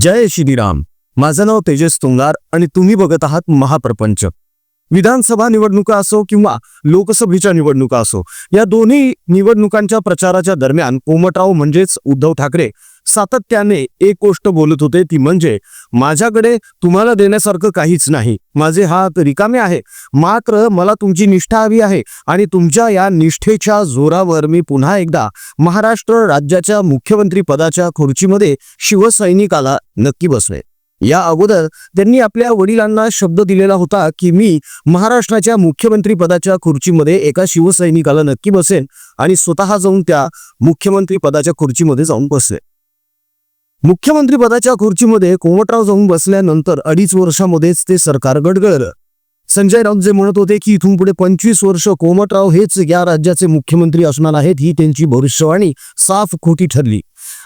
जय श्रीराम. माझं नाव तेजस तुंगार आणि तुम्ही बघत आहात महाप्रपंच. विधानसभा निवडणुका असो किंवा लोकसभेच्या निवडणुका असो या दोन्ही निवडणुकांच्या प्रचाराच्या दरम्यान कोमटराव म्हणजेच उद्धव ठाकरे सातत्याने एक गोष्ट बोलत होते ती म्हणजे माझ्याकडे तुम्हाला देण्यासारखं काहीच नाही. माझे हात रिकामे आहे. मात्र मला तुमची निष्ठा हवी आहे आणि तुमच्या या निष्ठेच्या जोरावर मी पुन्हा एकदा महाराष्ट्र राज्याच्या मुख्यमंत्री पदाच्या खुर्चीमध्ये शिवसैनिकाला नक्की बसवे या अगोदर त्यांनी आपल्या वडिलांना शब्द दिलेला होता की मी महाराष्ट्राच्या मुख्यमंत्री पदाच्या खुर्चीमध्ये एका शिवसैनिकाला नक्की बसेन आणि स्वतः जाऊन त्या मुख्यमंत्री पदाच्या खुर्चीमध्ये जाऊन बसेन. मुख्यमंत्री पदाच्या खुर्चीमध्ये कोमटराव जाऊन बसल्यानंतर अडीच वर्षामध्येच ते सरकार गडगळलं. संजय राऊत जे म्हणत होते की इथून पुढे पंचवीस वर्ष कोमटराव हेच या राज्याचे मुख्यमंत्री असणार आहेत ही त्यांची भविष्यवाणी साफ खोटी ठरली.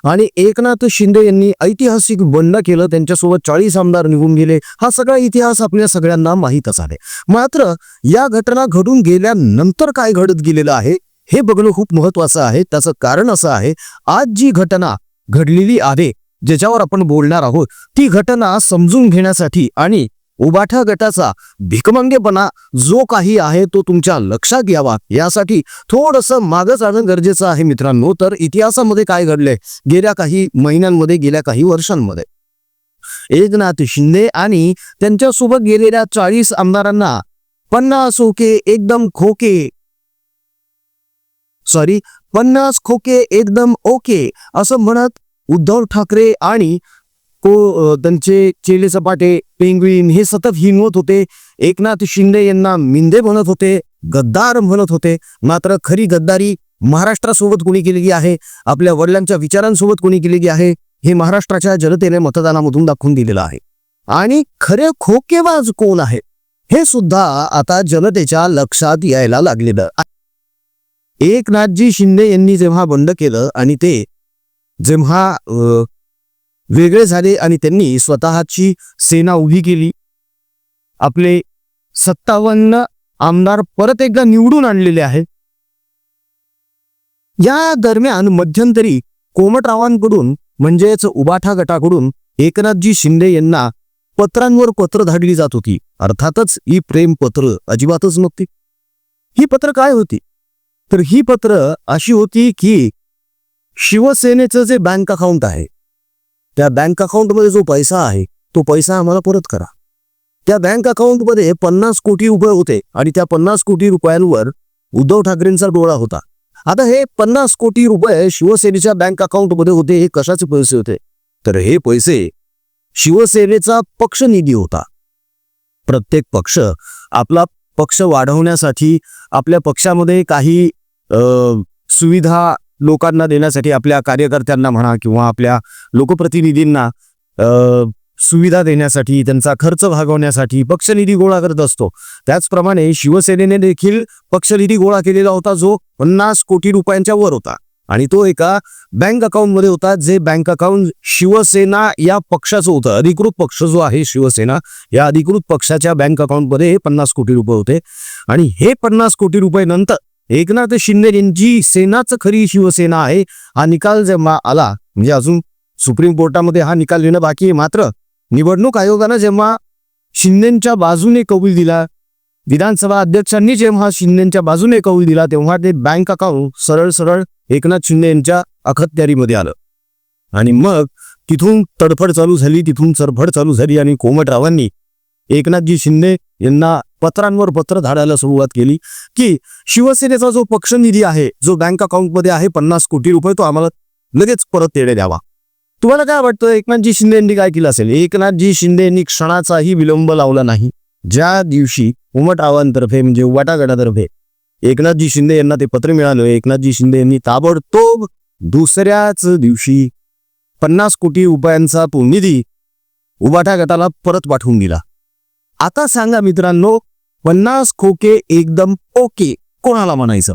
आणि एकनाथ शिंदे यांनी ऐतिहासिक बंड केलं त्यांच्यासोबत चाळीस आमदार निघून गेले. हा सगळा इतिहास आपल्या सगळ्यांना माहीतच आहे. मात्र या घटना घडून गेल्यानंतर काय घडत गेलेलं आहे हे बघणं खूप महत्वाचं आहे. त्याचं कारण असं आहे आज जी घटना घडलेली आहे ज्याच्यावर आपण बोलणार आहोत ती घटना समजून घेण्यासाठी आणि उबाठा गटाचा भिकमंगेपणा जो काही आहे तो तुमच्या लक्षात यावा. यासाठी थोडंसं मागं जाणं गरजेचं आहे मित्रांनो. तर इतिहासामध्ये काय घडलंय? गेल्या काही महिन्यांमध्ये गेल्या काही वर्षांमध्ये. एकनाथ शिंदे आणि त्यांच्यासोबत गेलेल्या चाळीस आमदारांना पन्नास ओके एकदम खोके. सॉरी पन्नास खोके एकदम ओके असं म्हणत उद्धव ठाकरे आणि को त्यांचे चेले सपाटे पेंग्विन हे सतत हिंगवत होते. एकनाथ शिंदे यांना मिंदे म्हणत होते गद्दार म्हणत होते. मात्र खरी गद्दारी महाराष्ट्रासोबत कोणी केलेली आहे? आपल्या वडिलांच्या विचारांसोबत कोणी केलेली आहे? हे महाराष्ट्राच्या जनतेने मतदानामधून दाखवून दिलेलं आहे. आणि खरे खोकेबाज कोण आहे? हे सुद्धा आता जनतेच्या लक्षात यायला लागलेलं एकनाथजी शिंदे यांनी जेव्हा बंड केलं आणि ते जेव्हा वेगळे झाले आणि त्यांनी स्वतःची सेना उभी केली आपले सत्तावन्न आमदार परत एकदा निवडून आणलेले आहेत. या दरम्यान मध्यंतरी कोमटरावांकडून म्हणजेच उबाठा गटाकडून एकनाथजी शिंदे यांना पत्रांवर पत्र धाडली जात होती. अर्थातच ही प्रेम पत्र अजिबातच नव्हती. ही पत्र काय होती? तर ही पत्र अशी होती की शिवसेनेचं जे बँक अकाउंट आहे त्या बँक अकाउंटमध्ये जो पैसा आहे तो पैसा आम्हाला परत करा. त्या बँक अकाउंटमध्ये पन्नास कोटी रुपये होते आणि त्या पन्नास कोटी रुपयांवर उद्धव ठाकरेंचा डोळा होता. आता हे पन्नास कोटी रुपये शिवसेनेच्या बँक अकाउंटमध्ये होते हे कशाचे पैसे होते? तर हे पैसे शिवसेनेचा पक्ष निधी होता. प्रत्येक पक्ष आपला पक्ष वाढवण्यासाठी आपल्या पक्षामध्ये काही सुविधा लोकांना देण्यासाठी आपल्या कार्यकर्त्यांना म्हणा किंवा आपल्या लोकप्रतिनिधींना सुविधा देण्यासाठी त्यांचा खर्च भागवण्यासाठी पक्षनिधी गोळा करत असतो. त्याचप्रमाणे शिवसेनेने देखील पक्षनिधी गोळा केलेला होता जो पन्नास कोटी रुपयांच्या वर होता. आणि तो एका बँक अकाउंटमध्ये होता जे बँक अकाउंट शिवसेना या पक्षाचं होतं. अधिकृत पक्ष जो आहे शिवसेना या अधिकृत पक्षाच्या बँक अकाउंटमध्ये हे पन्नास कोटी रुपये होते. आणि हे पन्नास कोटी रुपये नंतर एकनाथ शिंदे यांची सेनाच खरी शिवसेना आहे. हा निकाल जेव्हा आला म्हणजे अजून सुप्रीम कोर्टामध्ये हा निकाल येणं बाकी आहे. मात्र निवडणूक आयोगानं जेव्हा शिंदेच्या बाजूने कौल दिला विधानसभा अध्यक्षांनी जेव्हा शिंदेच्या बाजूने कौल दिला तेव्हा ते बँक अकाउंट सरळ सरळ एकनाथ शिंदे यांच्या अखत्यारीमध्ये आलं. आणि मग तिथून तडफड चालू झाली तिथून चरफड चालू झाली आणि कोमटरावांनी एकनाथजी शिंदे यांना पत्रांवर पत्र धाडायला सुरुवात केली की शिवसेनेचा जो पक्षनिधी आहे जो बँक अकाउंटमध्ये आहे पन्नास कोटी रुपये तो आम्हाला लगेच परत तेडे द्यावा तुम्हाला काय वाटतं? एकनाथजी शिंदे यांनी काय केलं असेल? एकनाथजी शिंदे यांनी क्षणाचाही विलंब लावला नाही. ज्या दिवशी उमटरावांतर्फे म्हणजे उवाटा गटातर्फे एकनाथजी शिंदे यांना ते पत्र मिळालं एकनाथजी शिंदे यांनी ताबडतोब दुसऱ्याच दिवशी पन्नास कोटी रुपयांचा तो निधी उबाटा गटाला परत पाठवून दिला. आता सांगा मित्रांनो पन्नास खोके एकदम ओके कोणाला म्हणायचं?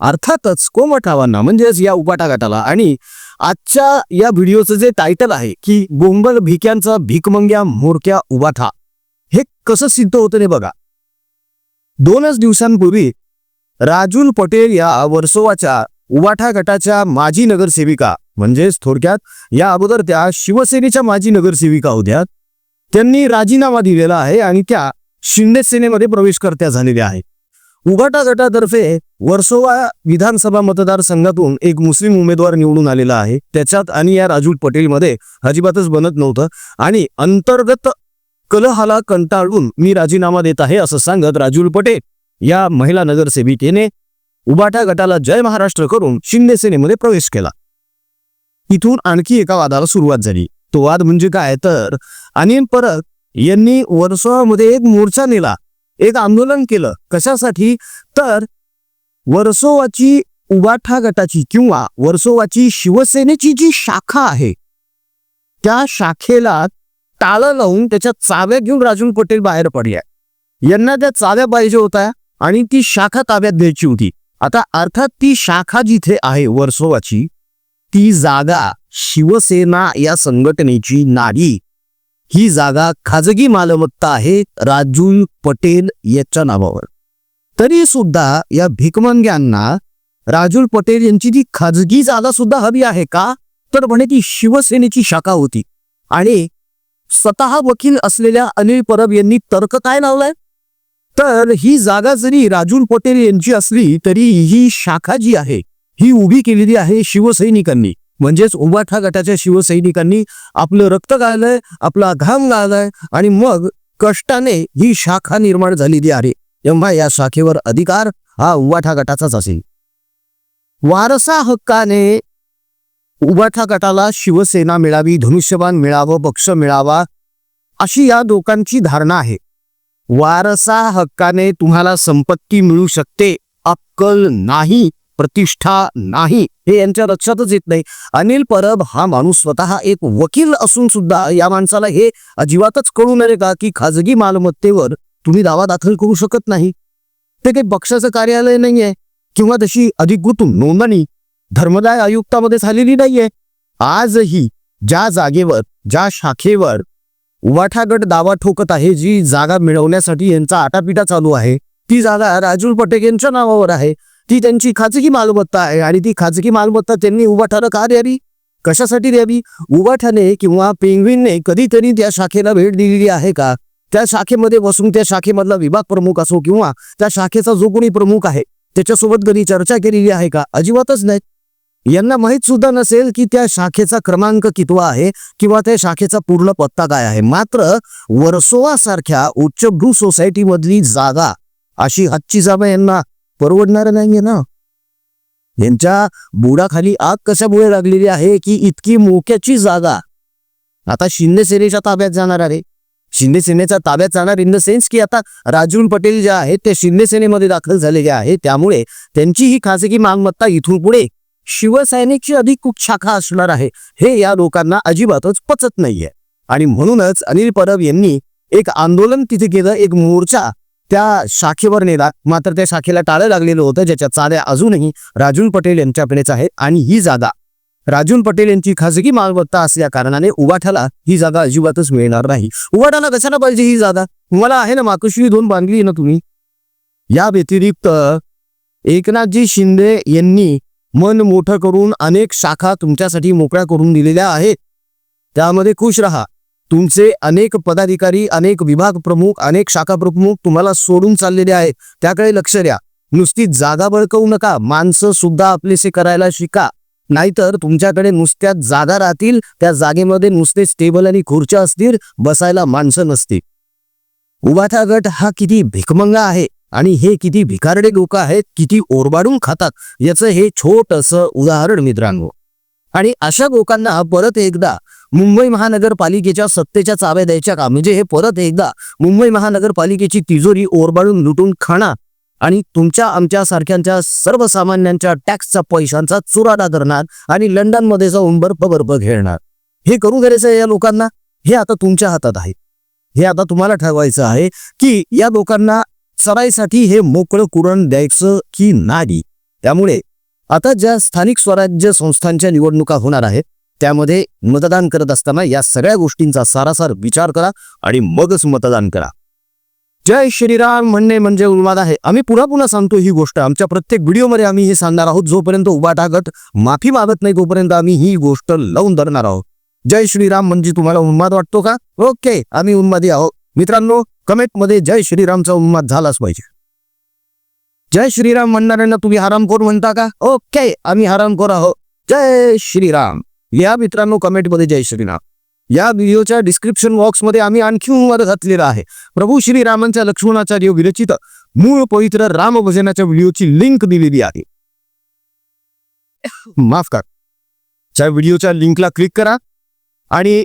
अर्थातच कोमठावांना म्हणजेच या उबाटा गटाला आणि आजच्या या व्हिडिओचं जे टायटल आहे की बोंबल भिक्यांचा भिकमंग्या मोरक्या उबाठा हे कसं सिद्ध होतं ते बघा. दोनच दिवसांपूर्वी राजूल पटेल या वर्सोवाच्या उबाठा गटाच्या माजी नगरसेविका म्हणजेच थोडक्यात या अगोदर त्या शिवसेनेच्या माजी नगरसेविका होत्या. त्यांनी राजीनामा दिलेला आहे आणि त्या शिंदे सेनेमध्ये प्रवेशकर्त्या झालेल्या आहेत. उबाटा गटातर्फे वर्सोवा विधानसभा मतदारसंघातून एक मुस्लिम उमेदवार निवडून आलेला आहे. त्याच्यात आणि या राजू पटेलमध्ये अजिबातच बनत नव्हतं. आणि अंतर्गत कलहाला कंटाळून मी राजीनामा देत आहे असं सांगत राजूल पटेल या महिला नगरसेविकेने उबाटा गटाला जय महाराष्ट्र करून शिंदे सेनेमध्ये प्रवेश केला. इथून आणखी एका वादाला सुरुवात झाली. तो वाद म्हणजे काय? तर अनिल परब यांनी वर्सोवामध्ये एक मोर्चा नेला एक आंदोलन केलं. कशासाठी? तर वर्सोवाची उबाठा गटाची किंवा वर्सोवाची शिवसेनेची जी शाखा आहे त्या शाखेला टाळं लावून त्याच्या चाव्या घेऊन राजून पटेल बाहेर पडल्या. यांना त्या चाव्या पाहिजे होत्या आणि ती शाखा ताब्यात द्यायची होती. आता अर्थात ती शाखा जिथे आहे वर्सोवाची ती जागा शिवसेना या संघटनेची नाही. ही जागा खाजगी मालमत्ता आहे राजू पटेल याच्या नावावर. तरी सुद्धा या भिकमंग्यांना राजूल पटेल यांची ती खाजगी जागा सुद्धा हवी आहे का? तर म्हणे ती शिवसेनेची शाखा होती. आणि स्वतः वकील असलेल्या अनिल परब यांनी तर्क काय लावलाय? तर ही जागा जरी राजूल पटेल यांची असली तरी ही शाखा जी आहे ही उभी केलेली आहे शिवसैनिकांनी. म्हणजेच उबाठा गटाच्या शिवसैनिकांनी आपलं रक्त गाळलंय आपला घाम गाळलाय आणि मग कष्टाने ही शाखा निर्माण झालेली आहे. तेव्हा या शाखेवर अधिकार हा उबाठा गटाचाच असेल. वारसा हक्काने उबाठा गटाला शिवसेना मिळावी धनुष्यबाण मिळावं पक्ष मिळावा अशी या लोकांची धारणा आहे. वारसा हक्काने तुम्हाला संपत्ती मिळू शकते अक्कल नाही. प्रतिष्ठा नाही हे यांच्या लक्षातच येत नाही. अनिल परब हा माणूस स्वतः एक वकील असून सुद्धा या माणसाला हे अजिबातच कळू नये का की खाजगी मालमत्तेवर तुम्ही दावा दाखल करू शकत नाही? ते काही पक्षाचं कार्यालय नाहीये किंवा तशी अधिकृत नोंदणी धर्मदाय आयुक्तामध्ये झालेली नाहीये. आजही ज्या जागेवर ज्या शाखेवर उवाठा गट दावा ठोकत आहे जी जागा मिळवण्यासाठी यांचा आटापिटा चालू आहे ती जागा राजूल पटेक यांच्या नावावर आहे. ती त्यांची खाजगी मालमत्ता आहे आणि ती खाजगी मालमत्ता त्यांनी उबाठाला का द्यावी कशासाठी द्यावी उभाठाने किंवा पेंग्विनने कधीतरी त्या शाखेला भेट दिलेली आहे का? त्या शाखेमध्ये बसून त्या शाखेमधला विभाग प्रमुख असो किंवा त्या शाखेचा जो कोणी प्रमुख आहे त्याच्यासोबत कधी चर्चा केलेली आहे का? अजिबातच नाही. यांना माहीत सुद्धा नसेल की त्या शाखेचा क्रमांक कितवा आहे किंवा त्या शाखेचा पूर्ण पत्ता काय आहे. मात्र वर्सोवा सारख्या उच्चभ्रू सोसायटीमधली जागा अशी हातची जागा यांना परवडणार नाहीये ना? यांच्या बुडाखाली आग कशामुळे लागलेली आहे की इतकी मोक्याची जागा? आता शिंदे सेनेच्या ताब्यात जाणार आहे. शिंदे सेनेच्या ताब्यात जाणार इन द सेन्स की आता राजूल पटेल जे आहेत ते शिंदे सेनेमध्ये दाखल झालेले आहे त्यामुळे त्यांची ही खासगी मालमत्ता इथून पुढे शिवसैनिकची अधिकृत शाखा असणार आहे. हे या लोकांना अजिबातच पचत नाहीये. आणि म्हणूनच अनिल परब यांनी एक आंदोलन तिथे केलं एक मोर्चा त्या शाखेवर नेला. मात्र त्या शाखेला टाळं लागलेलं होतं. ज्याच्या चाल्या अजूनही राजून पटेल यांच्याकडेच आहेत आणि ही जागा. राजून पटेल यांची खाजगी मालमत्ता असल्या कारणाने उबाठाला ही जागा अजिबातच मिळणार नाही. उबाठाला कशाला पाहिजे ही जागा? तुम्हाला आहे ना माकुशी दोन बांधली ना तुम्ही. या व्यतिरिक्त एकनाथजी शिंदे यांनी मन मोठं करून अनेक शाखा तुमच्यासाठी मोकळ्या करून दिलेल्या आहेत. त्यामध्ये खुश रहा. तुमचे अनेक पदाधिकारी अनेक विभाग प्रमुख अनेक शाखा प्रमुख तुम्हाला सोडून चाललेले आहेत. त्याकडे लक्ष द्या. नुसती जागा बळकवू नका. माणसं सुद्धा आपलेसे करायला शिका. नाहीतर तुमच्याकडे नुसत्या जागा राहतील. त्या जागेमध्ये नुसते स्टेबल आणि खुर्च्या असतील. बसायला माणसं नसतील. उभाथा गट हा किती भिकमंगा आहे. आणि हे किती भिकारडे लोक आहेत. किती ओरबाडून खातात. याचं हे छोटंसं उदाहरण मित्रांनो. आणि अशा लोकांना परत एकदा मुंबई महानगरपालिकेच्या सत्तेच्या चाव्या द्यायच्या का? म्हणजे हे परत एकदा मुंबई महानगरपालिकेची तिजोरी ओरबाडून लुटून खाणा आणि तुमच्या आमच्या सारख्यांच्या सर्वसामान्यांच्या टॅक्सच्या पैशांचा चुराडा करणार आणि लंडनमध्ये जाऊन बर्फ बर्फ घेणार. हे करू द्यायचं या लोकांना? हे आता तुमच्या हातात आहे. हे आता तुम्हाला ठरवायचं आहे की या लोकांना चराईसाठी हे मोकळं कुरण द्यायचं की नाही? त्यामुळे आता ज्या स्थानिक स्वराज्य संस्थांच्या निवडणुका होणार आहेत त्यामध्ये मतदान करत असताना या सगळ्या गोष्टींचा सारासार विचार करा आणि मगच मतदान करा. जय श्रीराम म्हणणे म्हणजे उन्माद आहे. आम्ही पुन्हा पुन्हा सांगतो ही गोष्ट. आमच्या प्रत्येक व्हिडिओमध्ये आम्ही हे सांगणार आहोत. जोपर्यंत उबाटा गट माफी मागत नाही तोपर्यंत आम्ही ही गोष्ट लावून धरणार आहोत. जय श्रीराम म्हणजे तुम्हाला उन्माद वाटतो का? ओके आम्ही उन्मादी आहोत. मित्रांनो कमेंटमध्ये जय श्रीरामचा उन्माद झालाच पाहिजे. जय श्रीराम म्हणणाऱ्यांना तुम्ही हरामखोर म्हणता का? ओके आम्ही हरामखोर आहोत. जय श्रीराम. या मित्रांनो कमेंटमध्ये जय श्रीराम. या व्हिडिओच्या डिस्क्रिप्शन बॉक्समध्ये आम्ही आणखी उन्माद घातलेला आहे. प्रभू श्रीरामांच्या लक्ष्मणाचार्य विरचित मूळ पवित्र राम भजनाच्या व्हिडिओची लिंक दिलेली आहे. माफ कर. त्या व्हिडिओच्या लिंकला क्लिक करा. आणि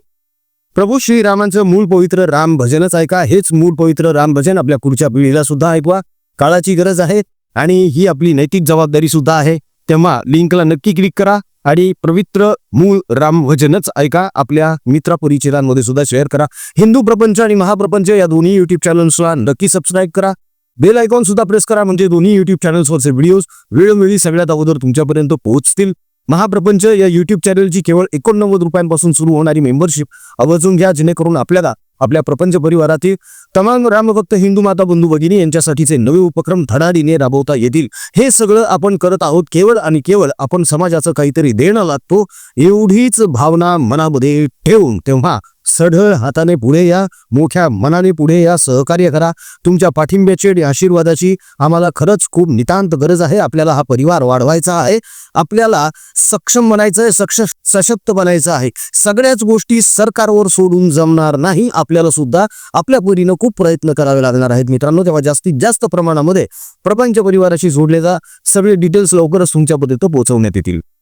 प्रभू श्रीरामांचं मूळ पवित्र राम भजनच ऐका. हेच मूळ पवित्र राम भजन आपल्या पुढच्या पिढीला सुद्धा ऐकवा. काळाची गरज आहे आणि ही आपली नैतिक जबाबदारी सुद्धा आहे. तेव्हा लिंकला नक्की क्लिक करा. आणि पवित्र मूळ राम भजनच ऐका. आपल्या मित्रपरिचितांमध्ये सुद्धा शेअर करा. हिंदू प्रपंच आणि महाप्रपंच या दोन्ही युट्यूब चॅनल्सला नक्की सबस्क्राईब करा. बेल आयकॉन सुद्धा प्रेस करा म्हणजे दोन्ही युट्यूब चॅनल्सवरचे व्हिडिओज वेळोवेळी सगळ्यात अगोदर तुमच्यापर्यंत पोहोचतील. महाप्रपंच या युट्यूब चॅनलची केवळ एकोणनव्वद रुपयांपासून सुरू होणारी मेंबरशिप आवर्जून घ्या जेणेकरून आपल्याला आपल्या प्रपंच परिवारातील तमाम रामभक्त हिंदू माता बंधू भगिनी यांच्यासाठीचे नवे उपक्रम धडाडीने राबवता येतील. हे सगळं आपण करत आहोत केवळ आणि केवळ आपण समाजाचं काहीतरी देणं लागतो एवढीच भावना मनामध्ये ठेवून तेव्हा सढळ हाताने पुढे या मोठ्या मनाने पुढे या सहकार्य करा. तुमच्या पाठिंब्याची आणि आशीर्वादाची आम्हाला खरंच खूप नितांत गरज आहे. आपल्याला हा परिवार वाढवायचा आहे. आपल्याला सक्षम बनायचं आहे सक्ष सशक्त बनायचं आहे. सगळ्याच गोष्टी सरकारवर सोडून जमणार नाही. आपल्याला सुद्धा आपल्या परीनं खूप प्रयत्न करावे लागणार आहेत मित्रांनो. तेव्हा जास्तीत जास्त प्रमाणामध्ये प्रपंच परिवाराशी जोडले जा. सगळे डिटेल्स लवकरच तुमच्यापर्यंत पोहोचवण्यात येतील.